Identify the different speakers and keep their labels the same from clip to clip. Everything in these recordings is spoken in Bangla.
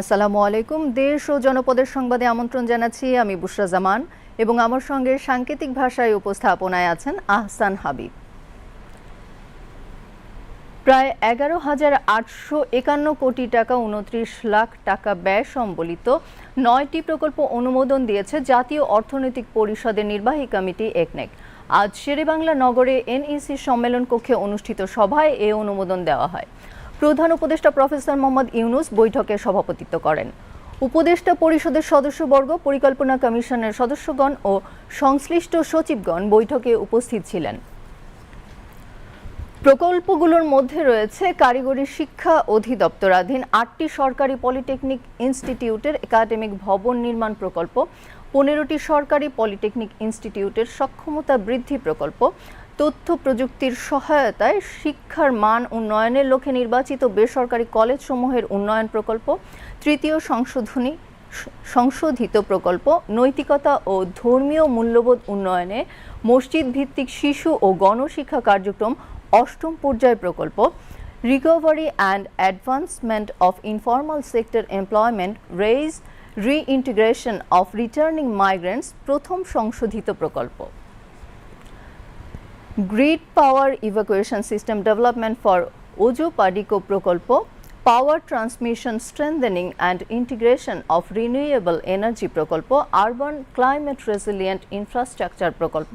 Speaker 1: আসসালামু আলাইকুম দেশ ও জনপদের সংবাদে আমন্ত্রণ জানাচ্ছি আমি বুশরা জামান এবং আমার সঙ্গে সাংকেতিক ভাষায় উপস্থাপনায় আছেন আহসান হাবিব প্রায় এগারো হাজার আটশো একান্ন কোটি টাকা উনত্রিশ লাখ টাকা ব্যয় সম্বলিত নয়টি প্রকল্প অনুমোদন দিয়েছে জাতীয় অর্থনৈতিক পরিষদের নির্বাহী কমিটি একনেক আজ বাংলা নগরে এনইসি সম্মেলন কক্ষে অনুষ্ঠিত সভায় এ অনুমোদন দেওয়া হয় প্রধান উপদেষ্টা প্রফেসর মোহাম্মদ ইউনুস বৈঠকে সভাপতিত্ব করেন উপদেষ্টা পরিষদের সদস্যবর্গ পরিকল্পনা কমিশনের সদস্যগণ ও সংশ্লিষ্ট সচিবগণ বৈঠকে উপস্থিত ছিলেন প্রকল্পগুলোর মধ্যে রয়েছে কারিগরি শিক্ষা অধিদপ্তরাধীন আটটি সরকারি পলিটেকনিক ইনস্টিটিউটের একাডেমিক ভবন নির্মাণ প্রকল্প পনেরোটি সরকারি পলিটেকনিক ইনস্টিটিউটের সক্ষমতা বৃদ্ধি প্রকল্প তথ্য প্রযুক্তির সহায়তায় শিক্ষার মান উন্নয়নের লক্ষ্যে নির্বাচিত বেসরকারি কলেজসমূহের উন্নয়ন প্রকল্প তৃতীয় সংশোধনী সংশোধিত প্রকল্প নৈতিকতা ও ধর্মীয় মূল্যবোধ উন্নয়নে মসজিদ ভিত্তিক শিশু ও গণশিক্ষা কার্যক্রম অষ্টম পর্যায় প্রকল্প recovery and advancement of informal sector employment raise reintegration of returning migrants প্রথম সংশোধিত প্রকল্প grid power evacuation system development for ওজু পাডিকো প্রকল্প power transmission strengthening and integration of renewable energy প্রকল্প আরবান ক্লাইমেট রেজিলিয়েন্ট ইনফ্রাস্ট্রাকচার প্রকল্প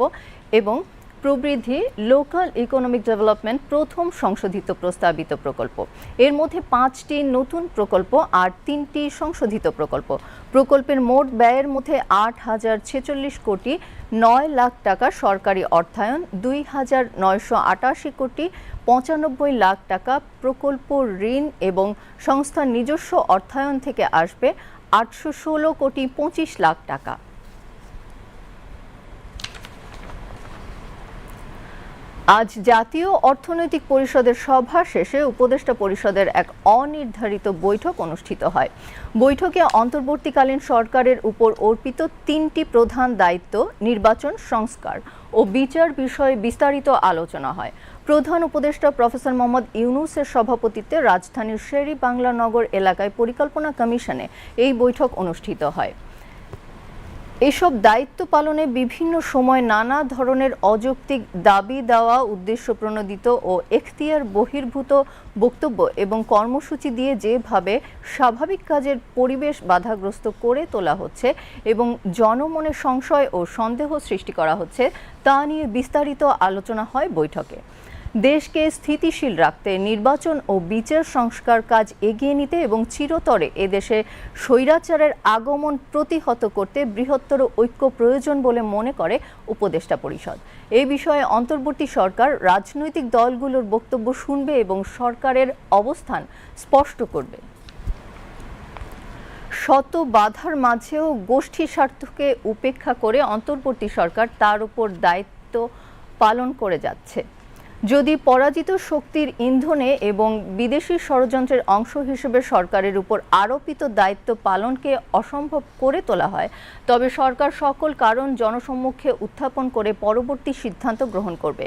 Speaker 1: এবং প্রবৃদ্ধি লোকাল ইকোনমিক ডেভেলপমেন্ট প্রথম সংশোধিত প্রস্তাবিত প্রকল্প এর মধ্যে পাঁচটি নতুন প্রকল্প আর তিনটি সংশোধিত প্রকল্প প্রকল্পের মোট ব্যয়ের মধ্যে আট হাজার ছেচল্লিশ কোটি নয় লাখ টাকা সরকারি অর্থায়ন দুই হাজার নয়শো আটাশি কোটি পঁচানব্বই লাখ টাকা প্রকল্প ঋণ এবং সংস্থার নিজস্ব অর্থায়ন থেকে আসবে আটশো ষোলো কোটি পঁচিশ লাখ টাকা আজ জাতীয় অর্থনৈতিক পরিষদের সভা শেষে উপদেষ্টা পরিষদের এক অনির্ধারিত বৈঠক অনুষ্ঠিত হয় বৈঠকে অন্তর্বর্তীকালীন সরকারের উপর অর্পিত তিনটি প্রধান দায়িত্ব নির্বাচন সংস্কার ও বিচার বিষয়ে বিস্তারিত আলোচনা হয় প্রধান উপদেষ্টা প্রফেসর মোহাম্মদ ইউনুসের সভাপতিত্বে রাজধানীর শেরি বাংলানগর এলাকায় পরিকল্পনা কমিশনে এই বৈঠক অনুষ্ঠিত হয় এসব দায়িত্ব পালনে বিভিন্ন সময় নানা ধরনের অযৌক্তিক দাবি দেওয়া উদ্দেশ্য প্রণোদিত ও এখতিয়ার বহির্ভূত বক্তব্য এবং কর্মসূচি দিয়ে যেভাবে স্বাভাবিক কাজের পরিবেশ বাধাগ্রস্ত করে তোলা হচ্ছে এবং জনমনে সংশয় ও সন্দেহ সৃষ্টি করা হচ্ছে তা নিয়ে বিস্তারিত আলোচনা হয় বৈঠকে দেশকে স্থিতিশীল রাখতে নির্বাচন ও বিচার সংস্কার কাজ এগিয়ে নিতে এবং চিরতরে এদেশে স্বৈরাচারের আগমন প্রতিহত করতে বৃহত্তর ঐক্য প্রয়োজন বলে মনে করে উপদেষ্টা পরিষদ এ বিষয়ে অন্তর্বর্তী সরকার রাজনৈতিক দলগুলোর বক্তব্য শুনবে এবং সরকারের অবস্থান স্পষ্ট করবে শত বাধার মাঝেও গোষ্ঠী স্বার্থকে উপেক্ষা করে অন্তর্বর্তী সরকার তার উপর দায়িত্ব পালন করে যাচ্ছে যদি পরাজিত শক্তির ইন্ধনে এবং বিদেশি ষড়যন্ত্রের অংশ হিসেবে সরকারের উপর আরোপিত দায়িত্ব পালনকে অসম্ভব করে তোলা হয় তবে সরকার সকল কারণ জনসম্মুখে উত্থাপন করে পরবর্তী সিদ্ধান্ত গ্রহণ করবে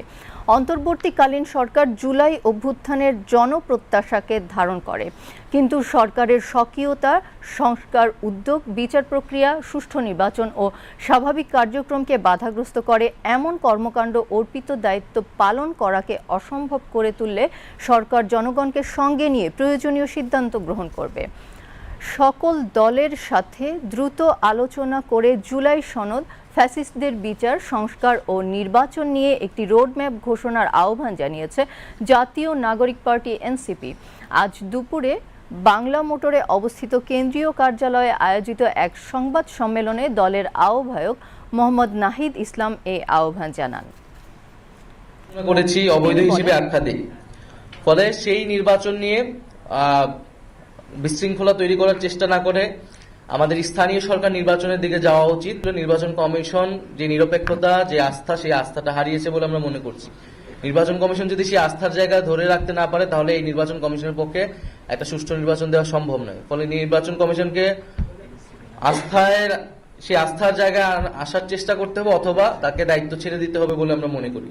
Speaker 1: অন্তর্বর্তীকালীন সরকার জুলাই অভ্যুত্থানের জনপ্রত্যাশাকে ধারণ করে কিন্তু সরকারের স্বকীয়তা সংস্কার উদ্যোগ বিচার প্রক্রিয়া সুষ্ঠু নির্বাচন ও স্বাভাবিক কার্যক্রমকে বাধাগ্রস্ত করে এমন কর্মকাণ্ড অর্পিত দায়িত্ব পালন করা করাকে অসম্ভব করে তুললে সরকার জনগণকে সঙ্গে নিয়ে প্রয়োজনীয় সিদ্ধান্ত গ্রহণ করবে সকল দলের সাথে দ্রুত আলোচনা করে জুলাই সনদ ফ্যাসিস্টদের বিচার সংস্কার ও নির্বাচন নিয়ে একটি রোডম্যাপ ঘোষণার আহ্বান জানিয়েছে জাতীয় নাগরিক পার্টি এনসিপি আজ দুপুরে বাংলা মোটরে অবস্থিত কেন্দ্রীয় কার্যালয়ে আয়োজিত এক সংবাদ সম্মেলনে দলের আহ্বায়ক মোহাম্মদ নাহিদ ইসলাম এই আহ্বান জানান
Speaker 2: করেছি অবৈধ হিসেবে আখ্যা দিই ফলে সেই নির্বাচন নিয়ে বিশৃঙ্খলা তৈরি করার চেষ্টা না করে আমাদের স্থানীয় সরকার নির্বাচনের দিকে যাওয়া উচিত নির্বাচন কমিশন যে নিরপেক্ষতা যে আস্থা সেই আস্থাটা হারিয়েছে বলে আমরা মনে করছি নির্বাচন কমিশন যদি সেই আস্থার জায়গা ধরে রাখতে না পারে তাহলে এই নির্বাচন কমিশনের পক্ষে একটা সুষ্ঠু নির্বাচন দেওয়া সম্ভব নয় ফলে নির্বাচন কমিশনকে আস্থায় সেই আস্থার জায়গায় আসার চেষ্টা করতে হবে অথবা তাকে দায়িত্ব ছেড়ে দিতে হবে বলে আমরা মনে করি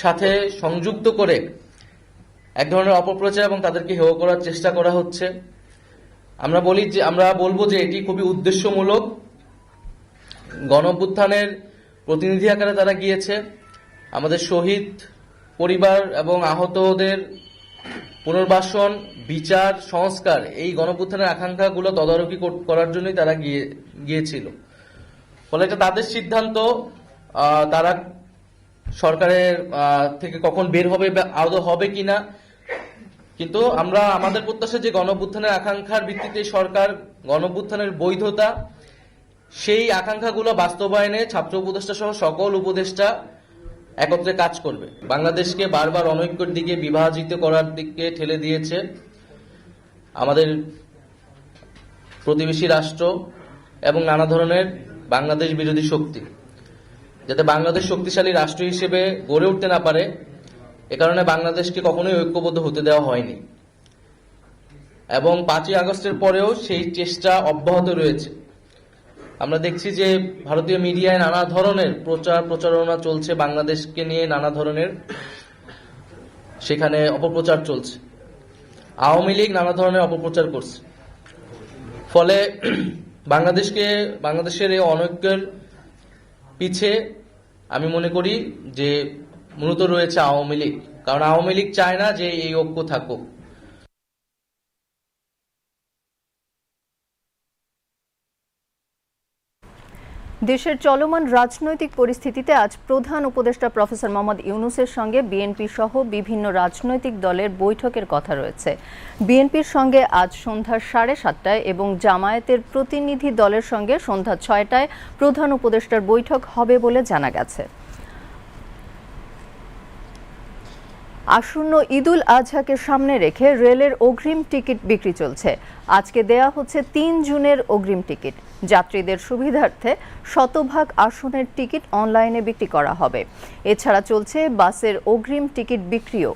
Speaker 2: সাথে সংযুক্ত করে এক ধরনের অপপ্রচার এবং তাদেরকে হেয় করার চেষ্টা করা হচ্ছে আমরা বলি যে আমরা বলবো যে এটি খুবই উদ্দেশ্যমূলক গণপুত্থানের প্রতিনিধি আকারে তারা গিয়েছে আমাদের শহীদ পরিবার এবং আহতদের পুনর্বাসন বিচার সংস্কার এই গণপুত্থানের আকাঙ্ক্ষাগুলো তদারকি করার জন্যই তারা গিয়ে গিয়েছিল ফলে এটা তাদের সিদ্ধান্ত তারা সরকারের থেকে কখন বের হবে আদৌ হবে কিনা কিন্তু আমরা আমাদের প্রত্যাশা যে গণবুত্থানের আকাঙ্ক্ষার ভিত্তিতে সরকার গণবুত্থানের বৈধতা সেই আকাঙ্ক্ষাগুলো বাস্তবায়নে ছাত্র উপদেষ্টা সহ সকল উপদেষ্টা একত্রে কাজ করবে বাংলাদেশকে বারবার অনৈক্যের দিকে বিভাজিত করার দিকে ঠেলে দিয়েছে আমাদের প্রতিবেশী রাষ্ট্র এবং নানা ধরনের বাংলাদেশ বিরোধী শক্তি যাতে বাংলাদেশ শক্তিশালী রাষ্ট্র হিসেবে গড়ে উঠতে না পারে এ কারণে বাংলাদেশকে কখনোই ঐক্যবদ্ধ হতে দেওয়া হয়নি এবং পাঁচই আগস্টের পরেও সেই চেষ্টা অব্যাহত রয়েছে আমরা দেখছি যে ভারতীয় মিডিয়ায় নানা ধরনের প্রচার প্রচারণা চলছে বাংলাদেশকে নিয়ে নানা ধরনের সেখানে অপপ্রচার চলছে আওয়ামী লীগ নানা ধরনের অপপ্রচার করছে ফলে বাংলাদেশকে বাংলাদেশের এই অনৈক্যের পিছে আমি মনে করি যে মূলত রয়েছে আওয়ামী লীগ কারণ আওয়ামী লীগ চায় না যে এই ঐক্য থাকুক
Speaker 1: দেশের চলমান রাজনৈতিক পরিস্থিতিতে আজ প্রধান উপদেষ্টা প্রফেসর মোহাম্মদ ইউনুসের সঙ্গে বিএনপি সহ বিভিন্ন রাজনৈতিক দলের বৈঠকের কথা রয়েছে বিএনপির সঙ্গে আজ সন্ধ্যা সাড়ে সাতটায় এবং জামায়াতের প্রতিনিধি দলের সঙ্গে সন্ধ্যা ছয়টায় প্রধান উপদেষ্টার বৈঠক হবে বলে জানা গেছে আসন্ন ঈদুল আজহাকে সামনে রেখে রেলের অগ্রিম টিকিট বিক্রি চলছে আজকে দেয়া হচ্ছে তিন জুনের অগ্রিম টিকিট যাত্রীদের সুবিধার্থে শতভাগ আসনের টিকিট অনলাইনে বিক্রি করা হবে এছাড়া চলছে বাসের অগ্রিম টিকিট বিক্রিও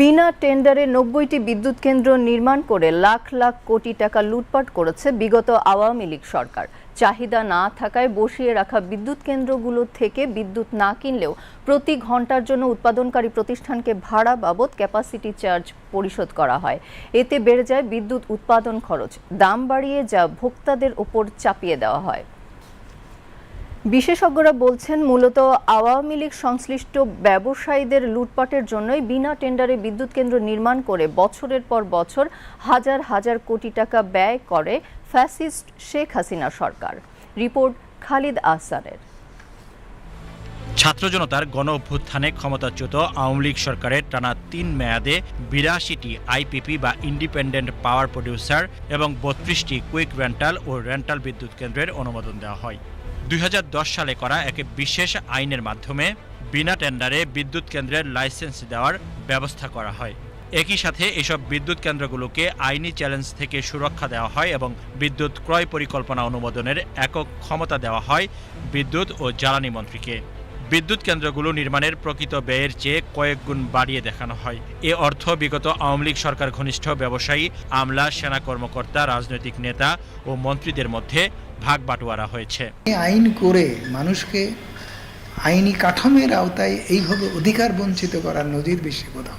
Speaker 1: বিনা টেন্ডারে নব্বইটি বিদ্যুৎ কেন্দ্র নির্মাণ করে লাখ লাখ কোটি টাকা লুটপাট করেছে বিগত আওয়ামী লীগ সরকার চাহিদা না থাকায় বসিয়ে রাখা বিদ্যুৎ কেন্দ্রগুলো থেকে বিদ্যুৎ না কিনলেও প্রতি ঘন্টার জন্য উৎপাদনকারী প্রতিষ্ঠানকে ভাড়া বাবদ ক্যাপাসিটি চার্জ পরিশোধ করা হয় এতে বেড়ে যায় বিদ্যুৎ উৎপাদন খরচ দাম বাড়িয়ে যা ভোক্তাদের ওপর চাপিয়ে দেওয়া হয় বিশেষজ্ঞরা বলছেন মূলত আওয়ামী লীগ সংশ্লিষ্ট ব্যবসায়ীদের লুটপাটের জন্যই বিনা টেন্ডারে বিদ্যুৎ কেন্দ্র নির্মাণ করে বছরের পর বছর হাজার হাজার কোটি টাকা ব্যয় করে ফ্যাসিস্ট শেখ হাসিনা সরকার রিপোর্ট খালিদ আসারের
Speaker 3: ছাত্র জনতার গণ অভ্যুত্থানে ক্ষমতাচ্যুত আওয়ামী লীগ সরকারের টানা তিন মেয়াদে বিরাশিটি আইপিপি বা ইন্ডিপেন্ডেন্ট পাওয়ার প্রডিউসার এবং বত্রিশটি কুইক রেন্টাল ও রেন্টাল বিদ্যুৎ কেন্দ্রের অনুমোদন দেওয়া হয় দুই সালে করা এক বিশেষ আইনের মাধ্যমে বিনা টেন্ডারে বিদ্যুৎ কেন্দ্রের লাইসেন্স দেওয়ার ব্যবস্থা করা হয় একই সাথে এসব বিদ্যুৎ কেন্দ্রগুলোকে আইনি চ্যালেঞ্জ থেকে সুরক্ষা দেওয়া হয় এবং বিদ্যুৎ ক্রয় পরিকল্পনা অনুমোদনের একক ক্ষমতা দেওয়া হয় বিদ্যুৎ ও জ্বালানি মন্ত্রীকে বিদ্যুৎ কেন্দ্রগুলো নির্মাণের প্রকৃত ব্যয়ের চেয়ে কয়েক গুণ বাড়িয়ে দেখানো হয় এ অর্থ বিগত আওয়ামী লীগ সরকার ঘনিষ্ঠ ব্যবসায়ী আমলা সেনা কর্মকর্তা রাজনৈতিক নেতা ও মন্ত্রীদের মধ্যে ভাগ বাটোয়ারা হয়েছে
Speaker 4: আইন করে মানুষকে আইনি কাঠামের আওতায় এইভাবে অধিকার বঞ্চিত করার নজির বেশি কোথাও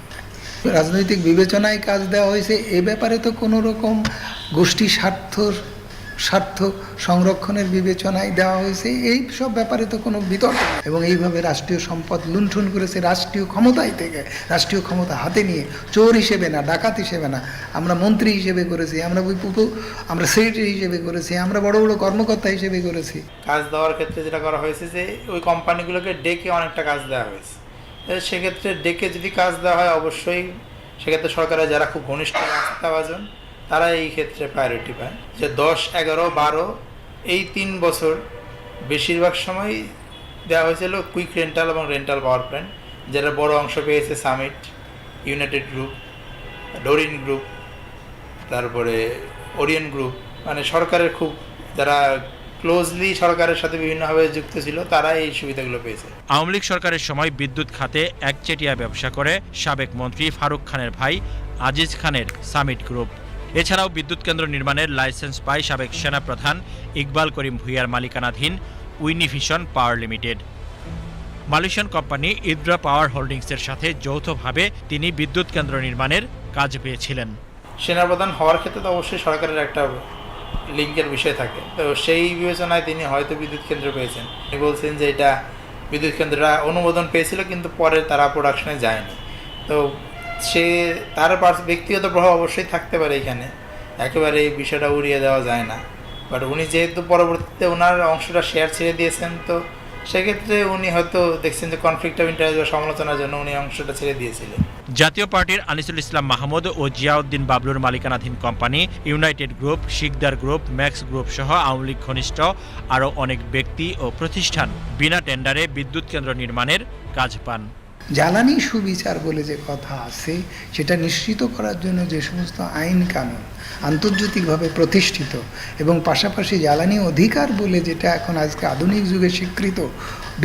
Speaker 4: রাজনৈতিক বিবেচনায় কাজ দেওয়া হয়েছে এ ব্যাপারে তো কোনো রকম গোষ্ঠী স্বার্থর স্বার্থ সংরক্ষণের বিবেচনায় দেওয়া হয়েছে এই সব ব্যাপারে তো কোনো বিতর্ক এবং এইভাবে রাষ্ট্রীয় সম্পদ লুণ্ঠন করেছে রাষ্ট্রীয় ক্ষমতায় থেকে রাষ্ট্রীয় ক্ষমতা হাতে নিয়ে চোর হিসেবে না ডাকাত হিসেবে না আমরা মন্ত্রী হিসেবে করেছি আমরা উপ আমরা সেক্রেটারি হিসেবে করেছি আমরা বড় বড় কর্মকর্তা হিসেবে করেছি
Speaker 5: কাজ দেওয়ার ক্ষেত্রে যেটা করা হয়েছে যে ওই কোম্পানিগুলোকে ডেকে অনেকটা কাজ দেওয়া হয়েছে সেক্ষেত্রে ডেকে যদি কাজ দেওয়া হয় অবশ্যই সেক্ষেত্রে সরকারের যারা খুব ঘনিষ্ঠ আস্থাভাজন তারা এই ক্ষেত্রে প্রায়োরিটি পায় যে দশ এগারো বারো এই তিন বছর বেশিরভাগ সময় দেওয়া হয়েছিল কুইক রেন্টাল এবং রেন্টাল পাওয়ার প্ল্যান্ট যেটা বড় অংশ পেয়েছে Summit United group Doreen group তারপরে ওরিয়েন গ্রুপ মানে সরকারের খুব যারা ক্লোজলি সরকারের সাথে বিভিন্নভাবে যুক্ত ছিল তারা এই সুবিধাগুলো পেয়েছে
Speaker 3: আওয়ামী লীগ সরকারের সময় বিদ্যুৎ খাতে একচেটিয়া ব্যবসা করে সাবেক মন্ত্রী ফারুক খানের ভাই আজিজ খানের সামিট গ্রুপ এছাড়াও বিদ্যুৎ কেন্দ্র নির্মাণের লাইসেন্স পায় সাবেক সেনাপ্রধান ইকবাল করিম ভুইয়ার মালিকানাধীন উইনিভিশন Power Limited Malaysian company Edra Power হোল্ডিংসের সাথে যৌথভাবে তিনি বিদ্যুৎ কেন্দ্র নির্মাণের কাজ পেয়েছিলেন
Speaker 5: সেনাপ্রধান হওয়ার ক্ষেত্রে তো অবশ্যই সরকারের একটা লিঙ্কের বিষয় থাকে তো সেই বিবেচনায় তিনি হয়তো বিদ্যুৎ কেন্দ্র পেয়েছেন তিনি বলছেন যে এটা বিদ্যুৎ কেন্দ্ররা অনুমোদন পেয়েছিল কিন্তু পরে তারা প্রোডাকশনে যায়নি তো সে তার ব্যক্তিগত প্রভাব অবশ্যই থাকতে পারে এখানে একেবারে এই বিষয়টা উড়িয়ে দেওয়া যায় না বাট উনি যেহেতু পরবর্তীতে ওনার অংশটা শেয়ার ছেড়ে দিয়েছেন তো সেক্ষেত্রে উনি হয়তো দেখছেন যে কনফ্লিক্ট অফ ইন্টারেস্ট বা সমালোচনার জন্য উনি অংশটা ছেড়ে দিয়েছিলেন
Speaker 3: জাতীয় পার্টির আনিসুল ইসলাম মাহমুদ ও জিয়াউদ্দিন বাবলুর মালিকানাধীন company United Group Sikder Group Max Group সহ আওয়ামী লীগ ঘনিষ্ঠ আরও অনেক ব্যক্তি ও প্রতিষ্ঠান বিনা টেন্ডারে বিদ্যুৎ কেন্দ্র নির্মাণের কাজ পান
Speaker 4: জ্বালানি সুবিচার বলে যে কথা আছে সেটা নিশ্চিত করার জন্য যে সমস্ত আইন কানুন আন্তর্জাতিকভাবে প্রতিষ্ঠিত এবং পাশাপাশি জ্বালানি অধিকার বলে যেটা এখন আজকে আধুনিক যুগে স্বীকৃত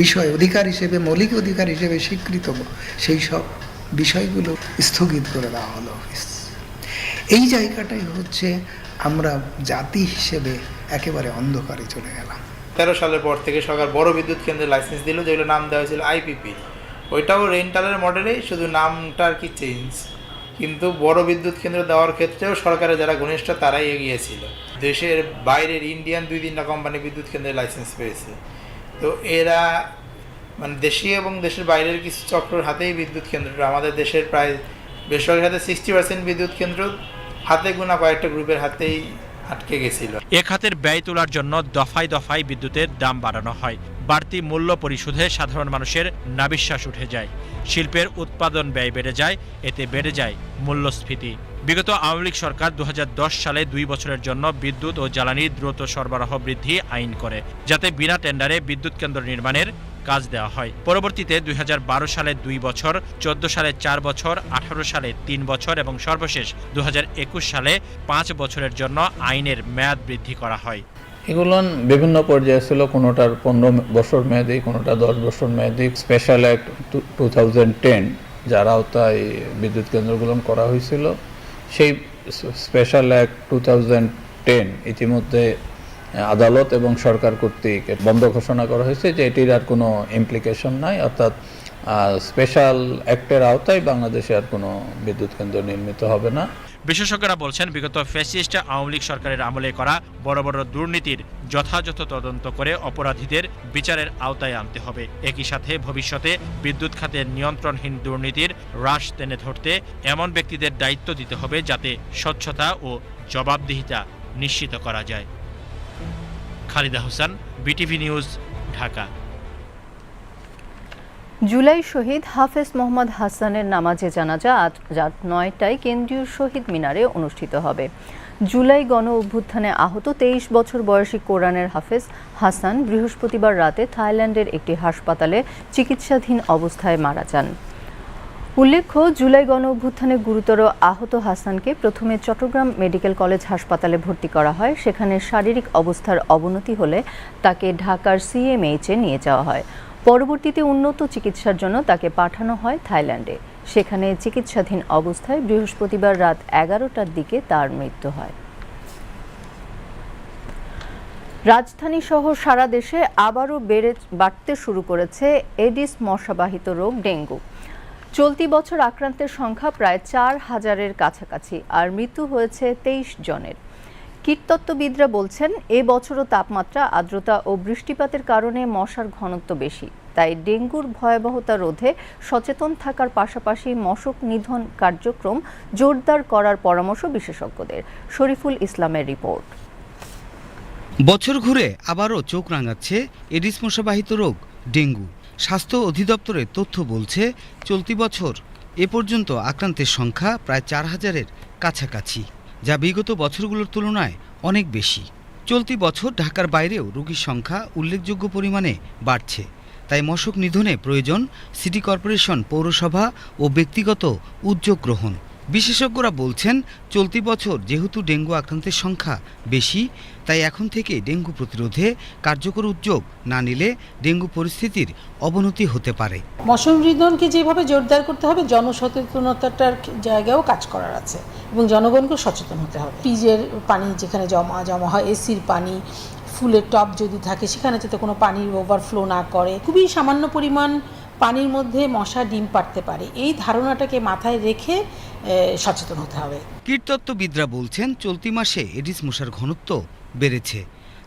Speaker 4: বিষয় অধিকার হিসেবে মৌলিক অধিকার হিসেবে স্বীকৃত সেই সব বিষয়গুলো স্থগিত করে দেওয়া হলো এই জায়গাটাই হচ্ছে আমরা জাতি হিসেবে একেবারে অন্ধকারে চলে গেলাম
Speaker 5: তেরো সালের পর থেকে সরকার বড় বিদ্যুৎ কেন্দ্রে লাইসেন্স দিল যেগুলো নাম দেওয়া হয়েছিল আইপিপি ওইটাও রেন্টালের মডেলেই শুধু নামটা কি চেঞ্জ কিন্তু বড় বিদ্যুৎ কেন্দ্র দেওয়ার ক্ষেত্রেও সরকারের যারা ঘনিষ্ঠ তারাই এগিয়েছিল দেশের বাইরের ইন্ডিয়ান দুই তিনটা কোম্পানি বিদ্যুৎ কেন্দ্রে লাইসেন্স পেয়েছে তো এরা মানে দেশীয় এবং দেশের বাইরের কিছু চক্রের হাতেই বিদ্যুৎ কেন্দ্রটা আমাদের দেশের প্রায় বেসরকারি হাতে সিক্সটি পার্সেন্ট বিদ্যুৎ কেন্দ্র হাতে গোনা কয়েকটা গ্রুপের হাতেই আটকে গেছিল
Speaker 3: এক হাতের ব্যয় তোলার জন্য দফায় দফায় বিদ্যুতের দাম বাড়ানো হয় বাড়তি মূল্য পরিশোধে সাধারণ মানুষের নাবিশ্বাস উঠে যায় শিল্পের উৎপাদন ব্যয় বেড়ে যায় এতে বেড়ে যায় মূল্যস্ফীতি বিগত আওয়ামী লীগ সরকার দু সালে দুই বছরের জন্য বিদ্যুৎ ও জ্বালানির দ্রুত সরবরাহ বৃদ্ধি আইন করে যাতে বিনা টেন্ডারে বিদ্যুৎ কেন্দ্র নির্মাণের কাজ দেওয়া হয় পরবর্তীতে দুই সালে দুই বছর চোদ্দ সালে চার বছর আঠারো সালে তিন বছর এবং সর্বশেষ দু সালে পাঁচ বছরের জন্য আইনের মেয়াদ বৃদ্ধি করা হয়
Speaker 6: এগুলো বিভিন্ন পর্যায়ে ছিল কোনোটার পনেরো বছর মেয়াদি কোনোটা দশ বছর মেয়াদি special act two thousand ten যার আওতায় বিদ্যুৎ কেন্দ্রগুলো করা হয়েছিল সেই special act two thousand ten ইতিমধ্যে আদালত এবং সরকার কর্তৃক বন্ধ ঘোষণা করা হয়েছে যে এটির আর কোনো ইমপ্লিকেশন নাই অর্থাৎ স্পেশাল অ্যাক্টের আওতায় বাংলাদেশে আর কোনো বিদ্যুৎ কেন্দ্র নির্মিত হবে না
Speaker 3: বিশেষজ্ঞরা বলছেন বিগত ফ্যাসিস্ট আওয়ামী লীগ সরকারের আমলে করা বড় বড় দুর্নীতির যথাযথ তদন্ত করে অপরাধীদের বিচারের আওতায় আনতে হবে একই সাথে ভবিষ্যতে বিদ্যুৎ খাতের নিয়ন্ত্রণহীন দুর্নীতির হ্রাস টেনে ধরতে এমন ব্যক্তিদের দায়িত্ব দিতে হবে যাতে স্বচ্ছতা ও জবাবদিহিতা নিশ্চিত করা যায় Khaleda Hossain BTV news Dhaka
Speaker 1: July শহীদ হাফেজ মোহাম্মদ হাসানের নামাজে জানাজা আজ রাত নয়টায় কেন্দ্রীয় শহীদ মিনারে অনুষ্ঠিত হবে জুলাই গণ অভ্যুত্থানে আহত তেইশ বছর বয়সী কোরআনের হাফেজ হাসান বৃহস্পতিবার রাতে থাইল্যান্ডের একটি হাসপাতালে চিকিৎসাধীন অবস্থায় মারা যান উল্লেখ্য জুলাই গণ অভ্যুত্থানে গুরুতর আহত হাসানকে প্রথমে চট্টগ্রাম মেডিকেল কলেজ হাসপাতালে ভর্তি করা হয় সেখানে শারীরিক অবস্থার অবনতি হলে তাকে ঢাকার সিএমএইচে নিয়ে যাওয়া হয় পরবর্তীতে উন্নত চিকিৎসার জন্য তাকে পাঠানো হয় থাইল্যান্ডে সেখানে চিকিৎসাধীন অবস্থায় বৃহস্পতিবার রাত এগারোটার দিকে তার মৃত্যু হয় রাজধানী সহ সারা দেশে আবারও বেড়ে বাড়তে শুরু করেছে এডিস মশাবাহিত রোগ ডেঙ্গু চলতি বছর আক্রান্তের সংখ্যা প্রায় চার হাজারের কাছাকাছি আর মৃত্যু হয়েছে তেইশ জনের কীটতত্ত্ববিদরা বলছেন এ বছরও তাপমাত্রা আর্দ্রতা ও বৃষ্টিপাতের কারণে মশার ঘনত্ব বেশি তাই ডেঙ্গুর ভয়াবহতা রোধে সচেতন থাকার পাশাপাশি মশক নিধন কার্যক্রম জোরদার করার পরামর্শ বিশেষজ্ঞদের শরীফুল ইসলামের রিপোর্ট
Speaker 7: বছর ঘুরে আবারও চোখ রাঙাচ্ছে এডিস মশাবাহিত রোগ ডেঙ্গু স্বাস্থ্য অধিদপ্তরের তথ্য বলছে চলতি বছর এ পর্যন্ত আক্রান্তের সংখ্যা প্রায় চার হাজারের কাছাকাছি যা বিগত বছরগুলোর তুলনায় অনেক বেশি চলতি বছর ঢাকার বাইরেও রোগীর সংখ্যা উল্লেখযোগ্য পরিমাণে বাড়ছে তাই মশক নিধনে প্রয়োজন সিটি কর্পোরেশন পৌরসভা ও ব্যক্তিগত উদ্যোগ গ্রহণ বিশেষজ্ঞরা বলছেন চলতি বছর যেহেতু ডেঙ্গু আক্রান্তের সংখ্যা বেশি তাই এখন থেকে ডেঙ্গু প্রতিরোধে কার্যকর উদ্যোগ না নিলে ডেঙ্গু পরিস্থিতির অবনতি হতে পারে
Speaker 8: মশারিদনকে যেভাবে জোরদার করতে হবে জনসচেতনতাটার জায়গাও কাজ করার আছে এবং জনগণকে সচেতন হতে হবে ফ্রিজের পানি যেখানে জমা জমা হয় এসির পানি ফুলের টপ যদি থাকে সেখানে যাতে কোনো পানির ওভারফ্লো না করে খুবই সামান্য পরিমাণ পানির মধ্যে মশা ডিম পাড়তে পারে এই ধারণাটাকে মাথায় রেখে সচেতন হতে হবে
Speaker 7: কীটতত্ত্ববিদরা বলছেন চলতি মাসে এডিস মশার ঘনত্ব বেড়েছে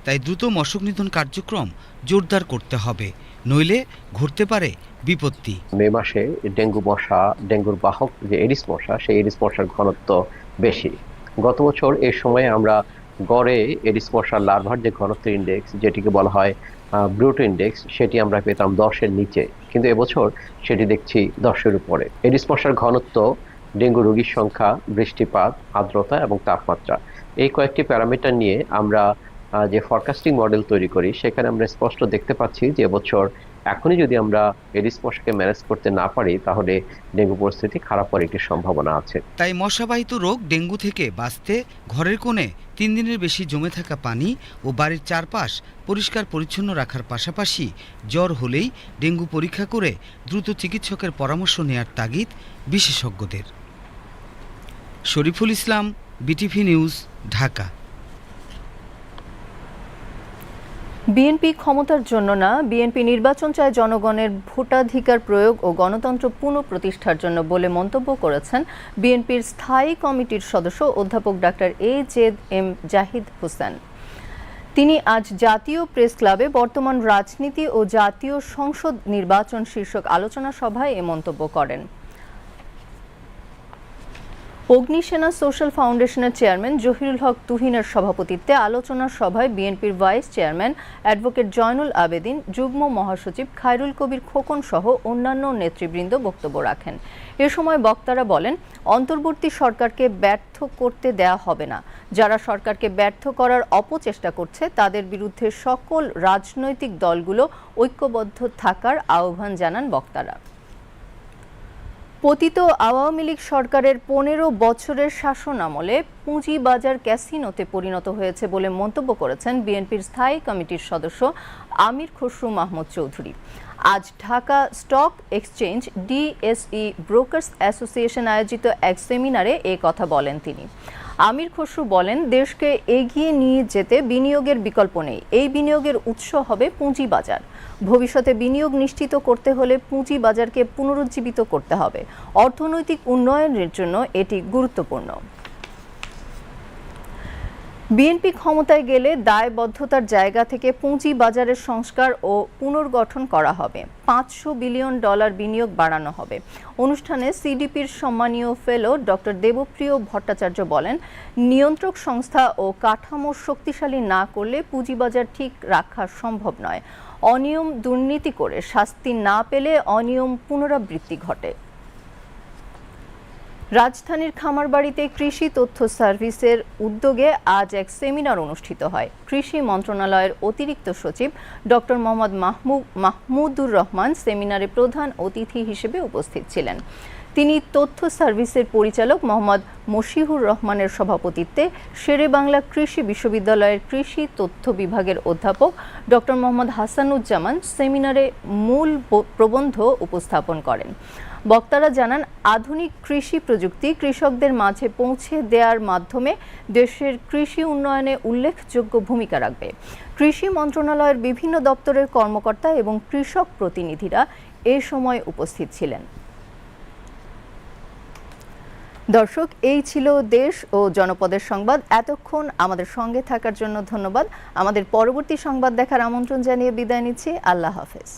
Speaker 7: তাই দ্রুত মশক নিধন কার্যক্রম জোরদার করতে হবে নইলে ঘটতে পারে বিপত্তি
Speaker 9: মে মাসে ডেঙ্গু মশা ডেঙ্গুর বাহক যে এডিস মশা সেই এডিস মশার ঘনত্ব বেশি গত বছর এই সময়ে আমরা গড়ে এডিস মশার লার্ভার যে ঘনত্ব ইন্ডেক্স যেটিকে বলা হয় ব্রুট ইন্ডেক্স সেটি আমরা পেতাম দশের নিচে কিন্তু এবছর সেটি দেখছি দশের উপরে এডিস মশার ঘনত্ব ডেঙ্গু রোগীর সংখ্যা বৃষ্টিপাত আর্দ্রতা এবং তাপমাত্রা এই কয়েকটি প্যারামিটার নিয়ে আমরা যে ফরকাস্টিং মডেল তৈরি করি সেখানে আমরা স্পষ্ট দেখতে পাচ্ছি যে এবছর এখনই যদি আমরা এডিস মশাকে ম্যানেজ করতে না পারি তাহলে ডেঙ্গু পরিস্থিতি খারাপ হওয়ার একটি সম্ভাবনা আছে
Speaker 7: তাই মশাবাহিত রোগ ডেঙ্গু থেকে বাঁচতে ঘরের কোণে তিন দিনের বেশি জমে থাকা পানি ও বাড়ির চারপাশ পরিষ্কার পরিচ্ছন্ন রাখার পাশাপাশি জ্বর হলেই ডেঙ্গু পরীক্ষা করে দ্রুত চিকিৎসকের পরামর্শ নেয়ার তাগিদ বিশেষজ্ঞদের Shariful Islam BTV news Dhaka
Speaker 1: BNP ক্ষমতার জন্য না বিএনপি নির্বাচন চায় জনগণের ভোটাধিকার প্রয়োগ ও গণতন্ত্র পুনঃপ্রতিষ্ঠার জন্য বলে মন্তব্য করেছেন বিএনপির স্থায়ী কমিটির সদস্য অধ্যাপক ডাক্তার এ জেদ এম জাহিদ হোসেন তিনি আজ জাতীয় প্রেস ক্লাবে বর্তমান রাজনীতি ও জাতীয় সংসদ নির্বাচন শীর্ষক আলোচনা সভায় এ মন্তব্য করেন অগ্নিসেনা সোশ্যাল ফাউন্ডেশনের চেয়ারম্যান জহিরুল হক তুহিনের সভাপতিত্বে আলোচনা সভায় বিএনপির vice chairman advocate Zainul Abedin যুগ্ম মহাসচিব খায়রুল কবির খোকন সহ অন্যান্য নেতৃবৃন্দ বক্তব্য রাখেন এ সময় বক্তারা বলেন অন্তর্বর্তী সরকারকে ব্যর্থ করতে দেয়া হবে না যারা সরকারকে ব্যর্থ করার অপচেষ্টা করছে তাদের বিরুদ্ধে সকল রাজনৈতিক দলগুলো ঐক্যবদ্ধ থাকার আহ্বান জানান বক্তারা পতিত আওয়ামী লীগ সরকারের পনেরো বছরের শাসন আমলে পুঁজিবাজার ক্যাসিনোতে পরিণত হয়েছে বলে মন্তব্য করেছেন বিএনপির স্থায়ী কমিটির সদস্য আমির খসরু মাহমুদ চৌধুরী আজ Dhaka Stock Exchange DSE Brokers Association আয়োজিত এক সেমিনারে এ কথা বলেন তিনি আমির খসরু বলেন দেশকে এগিয়ে নিয়ে যেতে বিনিয়োগের বিকল্প নেই এই বিনিয়োগের উৎস হবে পুঁজিবাজার ভবিষ্যতে বিনিয়োগ নিশ্চিত করতে হলে পুঁজিবাজারকে পুনরুজ্জীবিত করতে হবে অর্থনৈতিক উন্নয়নের জন্য এটি গুরুত্বপূর্ণ বিএনপি ক্ষমতায় গেলে দায়বদ্ধতার জায়গা থেকে পুঁজি বাজারের সংস্কার ও পুনর্গঠন করা হবে পাঁচশো বিলিয়ন ডলার বিনিয়োগ বাড়ানো হবে অনুষ্ঠানে সিডিপির সম্মানীয় ফেলো ডক্টর দেবপ্রিয় ভট্টাচার্য বলেন নিয়ন্ত্রক সংস্থা ও কাঠামো শক্তিশালী না করলে পুঁজিবাজার ঠিক রাখা সম্ভব নয় অনিয়ম দুর্নীতি করে শাস্তি না পেলে অনিয়ম পুনরাবৃত্তি ঘটে রাজধানীর খামারবাড়িতে কৃষি তথ্য সার্ভিসের উদ্যোগে আজ এক সেমিনার অনুষ্ঠিত হয় কৃষি মন্ত্রণালয়ের অতিরিক্ত সচিব ডক্টর মোহাম্মদ মাহমুদুর রহমান সেমিনারে প্রধান অতিথি হিসেবে উপস্থিত ছিলেন তিনি তথ্য সার্ভিসের পরিচালক মোহাম্মদ মশিহুর রহমানের সভাপতিত্বে শেরে বাংলা কৃষি বিশ্ববিদ্যালয়ের কৃষি তথ্য বিভাগের অধ্যাপক ডক্টর মোহাম্মদ হাসানুজ্জামান সেমিনারে মূল প্রবন্ধ উপস্থাপন করেন বক্তারা জানান আধুনিক কৃষি প্রযুক্তি কৃষকদের মাঝে পৌঁছে দেওয়ার মাধ্যমে দেশের কৃষি উন্নয়নে উল্লেখযোগ্য ভূমিকা রাখবে কৃষি মন্ত্রণালয়ের বিভিন্ন দপ্তরের কর্মকর্তা এবং কৃষক প্রতিনিধিরা এ সময় উপস্থিত ছিলেন দর্শক এই ছিল দেশ ও জনপদের সংবাদ এতক্ষণ আমাদের সঙ্গে থাকার জন্য ধন্যবাদ আমাদের পরবর্তী সংবাদ দেখার আমন্ত্রণ জানিয়ে বিদায় নিচ্ছি আল্লাহ হাফেজ